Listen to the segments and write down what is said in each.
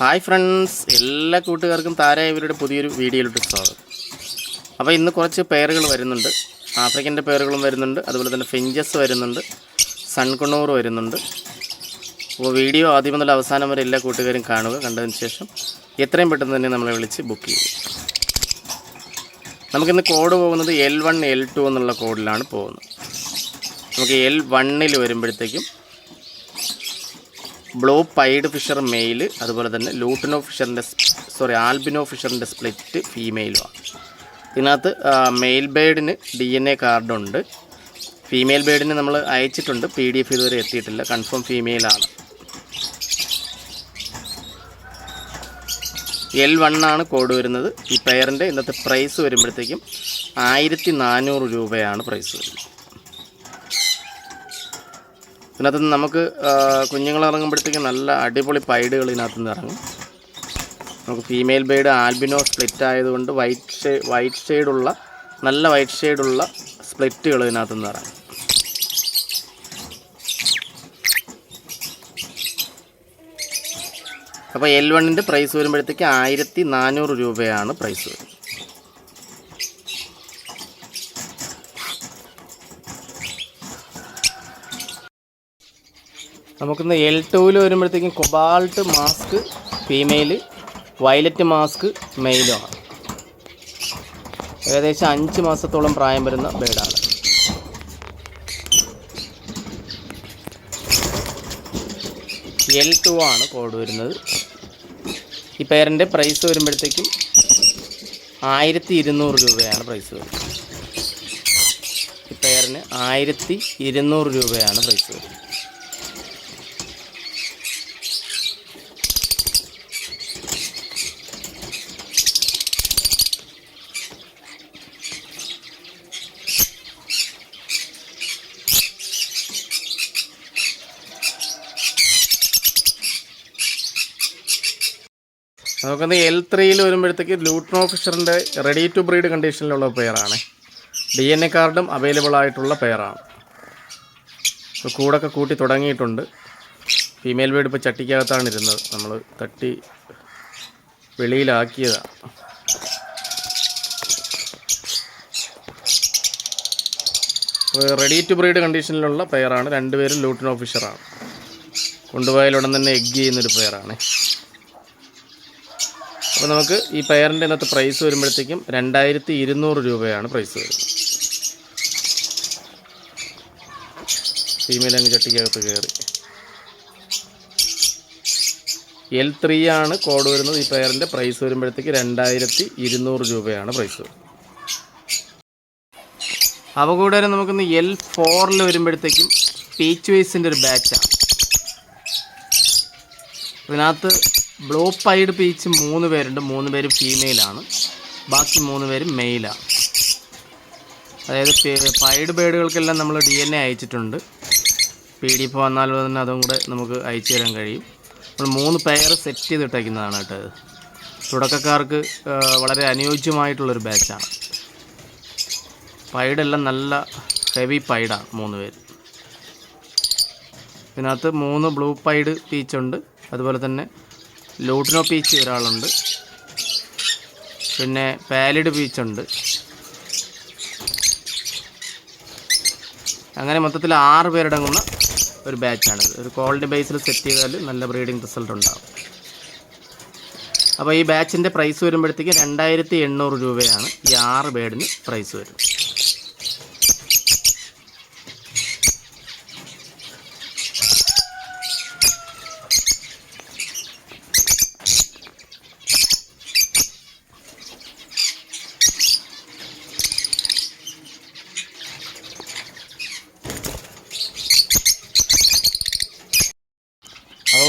Hi friends എല്ലാ കൂട്ടുകാർക്കും താര ഇവരുടെ പുതിയൊരു വീഡിയോയിലോട്ട് സ്വാഗതം. അപ്പോൾ ഇന്ന് കുറച്ച് പേരുകൾ വരുന്നുണ്ട്. ആഫ്രിക്കന്റെ പേരുകളും വരുന്നുണ്ട്. അതുപോലെ തന്നെ ഫിഞ്ചസ് വരുന്നുണ്ട്. സൺകുണ്ണൂർ വരുന്നുണ്ട്. അപ്പോൾ വീഡിയോ ആദ്യം മുതൽ അവസാനം വരെ എല്ലാ കൂട്ടുകാരും കാണുക. കണ്ടതിന് ശേഷം എത്രയും പെട്ടെന്ന് തന്നെ നമ്മളെ വിളിച്ച് ബുക്ക് ചെയ്യും നമുക്കിന്ന് കോഡ് പോകുന്നത് എൽ വൺ എൽ ടു എന്നുള്ള കോഡിലാണ് പോകുന്നത്. നമുക്ക് എൽ വണ്ണിൽ വരുമ്പോഴത്തേക്കും ബ്ലൂ പൈഡ് ഫിഷർ മെയിൽ അതുപോലെ തന്നെ ലൂട്ടിനോ ഫിഷറിന്റെ സോറി ആൽബിനോ ഫിഷറിന്റെ സ്പ്ലിറ്റ് ഫീമെയിലുമാണ് ഇതിനകത്ത് മെയിൽ ബേഡിന് ഡി എൻ എ കാർഡുണ്ട് ഫീമെയിൽ ബേഡിന് നമ്മൾ അയച്ചിട്ടുണ്ട്. പി ഡി എഫ് ഇതുവരെ എത്തിയിട്ടില്ല. കൺഫേം ഫീമെയിലാണ് എൽ വൺ ആണ് കോഡ് വരുന്നത്. ഈ പെയറിന്റെ ഇന്നത്തെ പ്രൈസ് വരുമ്പോഴത്തേക്കും ആയിരത്തി നാനൂറ് രൂപയാണ് പ്രൈസ് വരുന്നത്. ഇതിനകത്ത് നിന്ന് നമുക്ക് കുഞ്ഞുങ്ങൾ ഇറങ്ങുമ്പോഴത്തേക്കും നല്ല അടിപൊളി പൈഡുകൾ ഇതിനകത്ത് നിന്ന് ഇറങ്ങും. നമുക്ക് ഫീമെയിൽ ബേഡ് ആൽബിനോ സ്പ്ലിറ്റ് ആയതുകൊണ്ട് വൈറ്റ് ഷേ വൈറ്റ് ഷെയ്ഡുള്ള നല്ല വൈറ്റ് ഷെയ്ഡുള്ള സ്പ്ലിറ്റുകൾ ഇതിനകത്ത് നിന്ന് ഇറങ്ങും. അപ്പോൾ എൽ വണ്ണിന്റെ പ്രൈസ് വരുമ്പോഴത്തേക്ക് ആയിരത്തി നാനൂറ് രൂപയാണ് പ്രൈസ് വരുന്നത്. നമുക്കിന്ന് എൽ ടൂവിൽ വരുമ്പോഴത്തേക്കും cobalt mask female violet mask മെയിലുമാണ് ഏകദേശം അഞ്ച് മാസത്തോളം പ്രായം വരുന്ന ബേഡാണ്. എൽ ടു ആണ് കോഡ് വരുന്നത്. ഈ പേരന്റെ പ്രൈസ് വരുമ്പോഴത്തേക്കും ആയിരത്തി ഇരുന്നൂറ് രൂപയാണ് പ്രൈസ് വരുന്നത്. ഈ പേരിന് ആയിരത്തി ഇരുന്നൂറ് രൂപയാണ് പ്രൈസ് വരുന്നത്. നമുക്കത് എൽ ത്രീയിൽ വരുമ്പോഴത്തേക്ക് ലൂട്ട്നോ ഫിഷറിന്റെ റെഡി ടു ബ്രീഡ് കണ്ടീഷനിലുള്ള പെയറാണ് ഡി എൻ എ കാർഡും അവൈലബിൾ ആയിട്ടുള്ള പെയറാണ് ഇപ്പോൾ കൂടൊക്കെ കൂട്ടി തുടങ്ങിയിട്ടുണ്ട്. ഫീമെയിൽ വീട് ഇപ്പോൾ ചട്ടിക്കകത്താണ് ഇരുന്നത്. നമ്മൾ തട്ടി വെളിയിലാക്കിയതാണ് റെഡി ടു ബ്രീഡ് കണ്ടീഷനിലുള്ള പെയറാണ് രണ്ടുപേരും ലൂട്ടിനോ ഫിഷറാണ് കൊണ്ടുപോയാലുടൻ തന്നെ എഗ് ചെയ്യുന്നൊരു പെയറാണ് അപ്പോൾ നമുക്ക് ഈ പയറിന്റെ ഇന്നത്തെ പ്രൈസ് വരുമ്പോഴത്തേക്കും രണ്ടായിരത്തി ഇരുന്നൂറ് രൂപയാണ് പ്രൈസ് വരുന്നത്. ഫീമെയിൽ അങ്ങ് ചട്ടിക്കകത്ത് കയറി. എൽ ത്രീ ആണ് കോഡ് വരുന്നത്. ഈ പെയറിന്റെ പ്രൈസ് വരുമ്പോഴത്തേക്ക് രണ്ടായിരത്തി ഇരുന്നൂറ് രൂപയാണ് പ്രൈസ് അവ കൂടാതെ നമുക്കിന്ന് എൽ ഫോറിൽ വരുമ്പോഴത്തേക്കും പീച്ച് വേസിന്റെ ഒരു ബാച്ചാണ് ഇതിനകത്ത് ബ്ലൂ പൈഡ് പീച്ച് മൂന്ന് പേരുണ്ട്. മൂന്ന് പേര് ഫീമെയിലാണ് ബാക്കി മൂന്ന് പേര് മെയിലാണ് അതായത് പൈഡ് ബേഡുകൾക്കെല്ലാം നമ്മൾ ഡി എൻ എ അയച്ചിട്ടുണ്ട്. പി ഡി എഫ് വന്നാൽ തന്നെ അതും കൂടെ നമുക്ക് അയച്ചു തരാൻ കഴിയും. നമ്മൾ മൂന്ന് പെയർ സെറ്റ് ചെയ്തിട്ടേക്കുന്നതാണ് കേട്ടോ ഇത്. തുടക്കക്കാർക്ക് വളരെ അനുയോജ്യമായിട്ടുള്ളൊരു ബാച്ചാണ് പൈഡെല്ലാം നല്ല ഹെവി പൈഡാണ് മൂന്ന് പേര്. ഇതിനകത്ത് മൂന്ന് ബ്ലൂ പൈഡ് പീച്ചുണ്ട് അതുപോലെ തന്നെ ലൂട്ടിനോ പീച്ച് ഒരാളുണ്ട്. പിന്നെ പാലിഡ് പീച്ചുണ്ട് അങ്ങനെ മൊത്തത്തിൽ ആറ് പേരടങ്ങുന്ന ഒരു ബാച്ചാണിത് ഒരു ക്വാളിറ്റി ബേസിൽ സെറ്റ് ചെയ്താൽ നല്ല ബ്രീഡിംഗ് റിസൾട്ട് ഉണ്ടാകും അപ്പോൾ ഈ ബാച്ചിന്റെ പ്രൈസ് വരുമ്പോഴത്തേക്ക് രണ്ടായിരത്തി എണ്ണൂറ് രൂപയാണ് ഈ ആറ് ബേഡിന് പ്രൈസ് വരുന്നത്.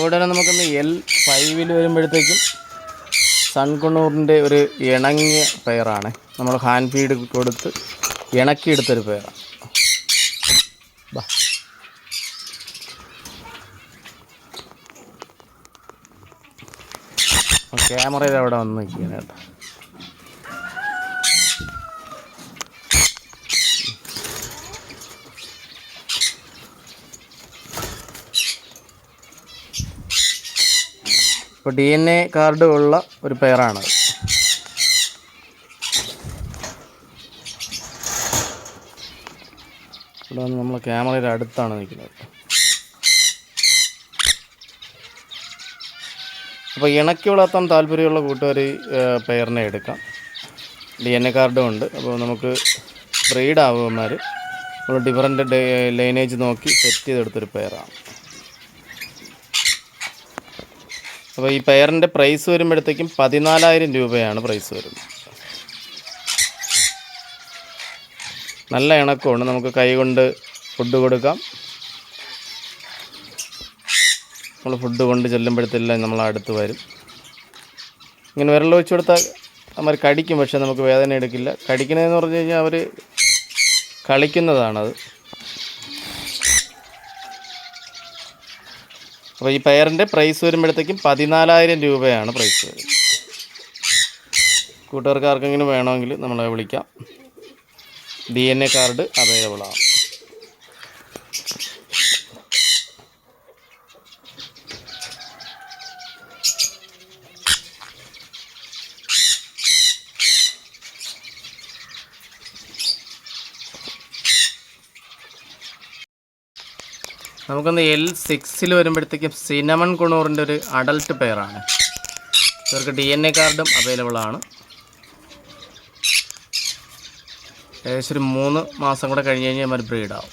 അതുപോലെ തന്നെ നമുക്കൊന്ന് എൽ ഫൈവിൽ വരുമ്പോഴത്തേക്കും സൺകുണ്ണൂറിന്റെ ഒരു ഇണങ്ങിയ പെയറാണ്. നമ്മൾ ഹാൻഡ് ഫീഡ് കൊടുത്ത് ഇണക്കിയെടുത്തൊരു പെയറാണ്. ക്യാമറയിൽ അവിടെ വന്ന് നിൽക്കുകയാണ് കേട്ടോ. ഇപ്പോൾ ഡി എൻ എ കാർഡ് ഉള്ള ഒരു പെയറാണ് ഇവിടെ വന്ന് നമ്മൾ ക്യാമറയുടെ അടുത്താണ് നിൽക്കുന്നത്. അപ്പോൾ ഇണക്കി വളർത്താൻ താല്പര്യമുള്ള കൂട്ടുകാർ പെയറിനെ എടുക്കാം. ഡി എൻ എ കാർഡും ഉണ്ട്. അപ്പോൾ നമുക്ക് ബ്രീഡ് ആവുമാർ നമ്മൾ ഡിഫറന്റ് ലൈനേജ് നോക്കി സെറ്റ് ചെയ്തെടുത്തൊരു പെയറാണ് അപ്പോൾ ഈ പെയറിന്റെ പ്രൈസ് വരുമ്പോഴത്തേക്കും പതിനാലായിരം രൂപയാണ് പ്രൈസ് വരുന്നത്. നല്ല ഇണക്കമാണ്. നമുക്ക് കൈകൊണ്ട് ഫുഡ് കൊടുക്കാം. നമ്മൾ ഫുഡ് കൊണ്ട് ചെല്ലുമ്പോഴത്തെല്ലാം നമ്മൾ അടുത്ത് വരും. ഇങ്ങനെ വിരൽ വെച്ച് കൊടുത്താൽ അവർ കടിക്കും പക്ഷെ നമുക്ക് വേദന എടുക്കില്ല. കടിക്കുന്നതെന്ന് പറഞ്ഞു കഴിഞ്ഞാൽ അവർ കളിക്കുന്നതാണത്. അപ്പോൾ ഈ പെയറിന്റെ പ്രൈസ് വരുമ്പോഴത്തേക്കും പതിനാലായിരം രൂപയാണ് പ്രൈസ് കൂട്ടുകാർക്ക് ആർക്കെങ്കിലും വേണമെങ്കിൽ നമ്മളെ വിളിക്കാം. D N A card available നമുക്കൊന്ന് എൽ സിക്സിൽ വരുമ്പോഴത്തേക്കും സിനമൺ കുണൂറിന്റെ ഒരു അഡൽട്ട് പെയറാണ് ഇവർക്ക് ഡി എൻ എ കാർഡും അവൈലബിൾ ആണ്. ഏകദേശം ഒരു മൂന്ന് മാസം കൂടെ കഴിഞ്ഞ് കഴിഞ്ഞാൽ അവർ ബ്രീഡാവും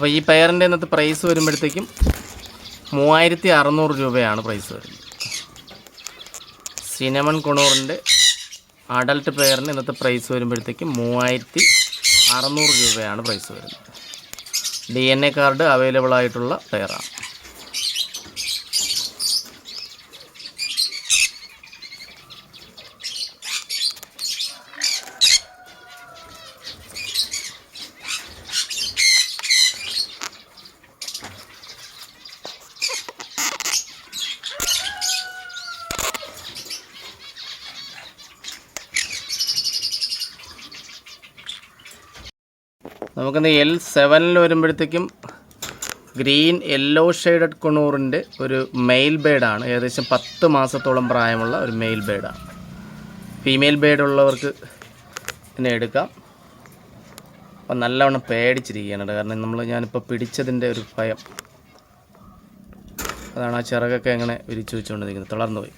അപ്പോൾ ഈ പെയറിന്റെ ഇന്നത്തെ പ്രൈസ് വരുമ്പോഴത്തേക്കും മൂവായിരത്തി അറുന്നൂറ് രൂപയാണ് പ്രൈസ് വരുന്നത്. സിനമൺ കുണൂറിന്റെ അഡൽട്ട് പെയറിന് ഇന്നത്തെ പ്രൈസ് വരുമ്പോഴത്തേക്കും മൂവായിരത്തി അറുന്നൂറ് രൂപയാണ് പ്രൈസ് വരുന്നത്. D N A card available ആയിട്ടുള്ള പെയറാണ് നമുക്കിന്ന് എൽ സെവനിൽ വരുമ്പോഴത്തേക്കും ഗ്രീൻ യെല്ലോ ഷെയ്ഡഡ് കുണൂറിന്റെ ഒരു മെയിൽ ബേഡാണ് ഏകദേശം പത്ത് മാസത്തോളം പ്രായമുള്ള ഒരു മെയിൽ ബേഡാണ് ഫീമെയിൽ ബേഡ് ഉള്ളവർക്ക് ഇതിനെ എടുക്കാം. അപ്പം നല്ലവണ്ണം പേടിച്ചിരിക്കുകയാണ് കാരണം നമ്മൾ ഞാനിപ്പോൾ പിടിച്ചതിന്റെ ഒരു ഭയം. അതാണ് ആ ചിറകൊക്കെ എങ്ങനെ വിരിച്ചു വെച്ചുകൊണ്ടിരിക്കുന്നത്. തളർന്നു പോയി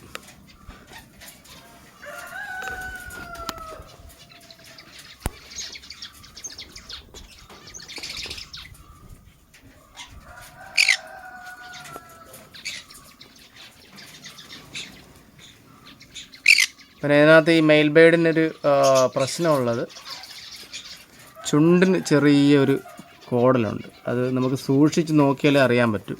പിന്നെ ഇതിനകത്ത് ഈ മെയിൽ ബേഡിനൊരു പ്രശ്നമുള്ളത്. ചുണ്ടിന് ചെറിയൊരു കോടലുണ്ട്. അത് നമുക്ക് സൂക്ഷിച്ച് നോക്കിയാലേ അറിയാൻ പറ്റൂ.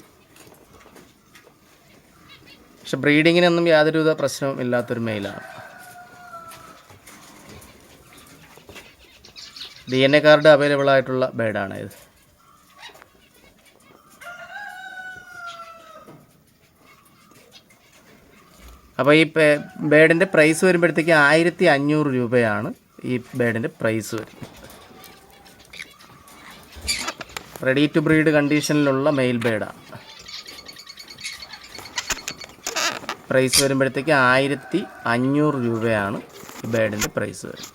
പക്ഷെ ബ്രീഡിങ്ങിനൊന്നും യാതൊരുവിധ പ്രശ്നവും ഇല്ലാത്തൊരു മെയിലാണ് D N A card available ആയിട്ടുള്ള ബേഡാണ് ഇത് അപ്പോൾ ഈ ബേഡിന്റെ പ്രൈസ് വരുമ്പോഴത്തേക്ക് ആയിരത്തി അഞ്ഞൂറ് രൂപയാണ് ഈ ബേഡിന്റെ പ്രൈസ് വരുന്നത് റെഡി ടു ബ്രീഡ് കണ്ടീഷനിലുള്ള മെയിൽ ബേഡാണ് പ്രൈസ് വരുമ്പോഴത്തേക്ക് ആയിരത്തി അഞ്ഞൂറ് രൂപയാണ് ഈ ബേഡിന്റെ പ്രൈസ് വരുന്നത്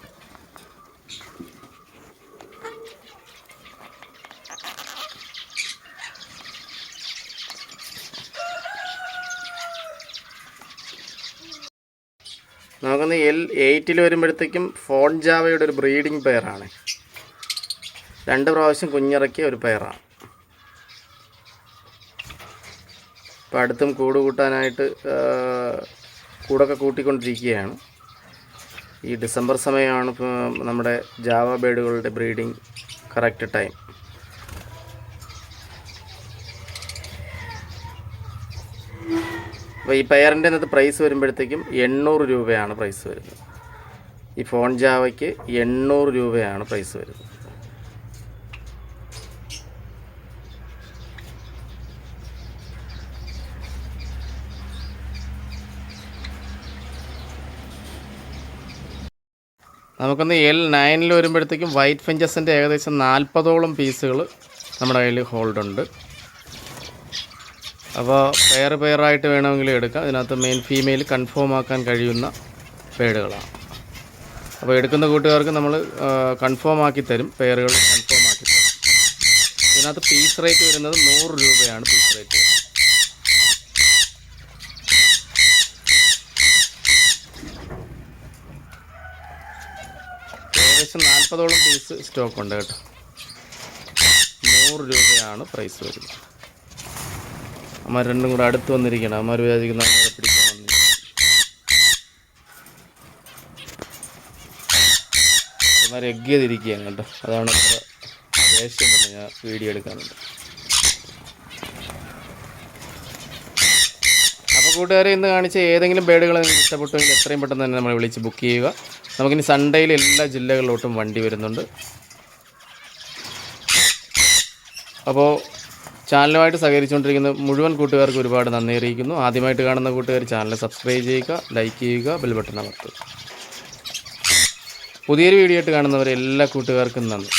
എയ്റ്റിൽ വരുമ്പോഴത്തേക്കും ഫോൺ ജാവയുടെ ഒരു ബ്രീഡിംഗ് പെയറാണ്. രണ്ട് പ്രാവശ്യം കുഞ്ഞിറക്കിയ ഒരു പെയറാണ്. ഇപ്പം അടുത്തും കൂട് കൂട്ടാനായിട്ട് കൂടൊക്കെ കൂട്ടിക്കൊണ്ടിരിക്കുകയാണ്. ഈ ഡിസംബർ സമയമാണ് നമ്മുടെ ജാവ ബേഡുകളുടെ ബ്രീഡിംഗ് കറക്റ്റ് ടൈം. അപ്പോൾ ഈ പെയറിന്റെ അകത്ത് പ്രൈസ് വരുമ്പോഴത്തേക്കും എണ്ണൂറ് രൂപയാണ് പ്രൈസ് വരുന്നത്. ഈ ഫോൺ ജാവയ്ക്ക് എണ്ണൂറ് രൂപയാണ് പ്രൈസ് വരുന്നത്. നമുക്കൊന്ന് എൽ നയനിൽ വരുമ്പോഴത്തേക്കും വൈറ്റ് ഫെഞ്ചസിന്റെ ഏകദേശം നാൽപ്പതോളം പീസുകൾ നമ്മുടെ കയ്യിൽ ഹോൾഡുണ്ട് അപ്പോൾ പെയർ പെയറായിട്ട് വേണമെങ്കിൽ എടുക്കാം. ഇതിനകത്ത് മെയിൻ ഫീമെയിൽ കൺഫേം ആക്കാൻ കഴിയുന്ന പേടുകളാണ് അപ്പോൾ എടുക്കുന്ന കൂട്ടുകാർക്ക് നമ്മൾ കൺഫേം ആക്കി തരും. പെയറുകൾ കൺഫേം ആക്കി തരും. ഇതിനകത്ത് പീസ് റേറ്റ് വരുന്നത് നൂറ് രൂപയാണ് പീസ് റേറ്റ് ഏകദേശം നാൽപ്പതോളം പീസ് സ്റ്റോക്ക് ഉണ്ട് കേട്ടോ. നൂറ് രൂപയാണ് പ്രൈസ് വരുന്നത്. അമ്മ രണ്ടും കൂടെ അടുത്ത് വന്നിരിക്കണം. അമ്മ വിചാരിക്കുന്ന അമ്മ എഗ് ചെയ്തിരിക്കുകയാണ് കേട്ടോ അതാണ് ദേഷ്യം തന്നെ ഞാൻ വീഡിയോ എടുക്കാനുണ്ട് അപ്പോൾ കൂട്ടുകാരെ ഇന്ന് കാണിച്ച ഏതെങ്കിലും ബേഡുകൾ നിങ്ങൾക്ക് എത്രയും പെട്ടെന്ന് തന്നെ നമ്മൾ വിളിച്ച് ബുക്ക് ചെയ്യുക. നമുക്കിനി സൺഡേയിൽ എല്ലാ ജില്ലകളിലോട്ടും വണ്ടി വരുന്നുണ്ട്. അപ്പോൾ ചാനലുമായിട്ട് സഹകരിച്ചുകൊണ്ടിരിക്കുന്ന മുഴുവൻ കൂട്ടുകാർക്ക് ഒരുപാട് നന്ദി അറിയിക്കുന്നു. ആദ്യമായിട്ട് കാണുന്ന കൂട്ടുകാർ ചാനൽ സബ്സ്ക്രൈബ് ചെയ്യുക ലൈക്ക് ചെയ്യുക ബെൽ ബട്ടൺ അമർത്തുക. പുതിയൊരു വീഡിയോ ആയിട്ട് കാണുന്നവരെ എല്ലാ കൂട്ടുകാർക്കും നന്ദി.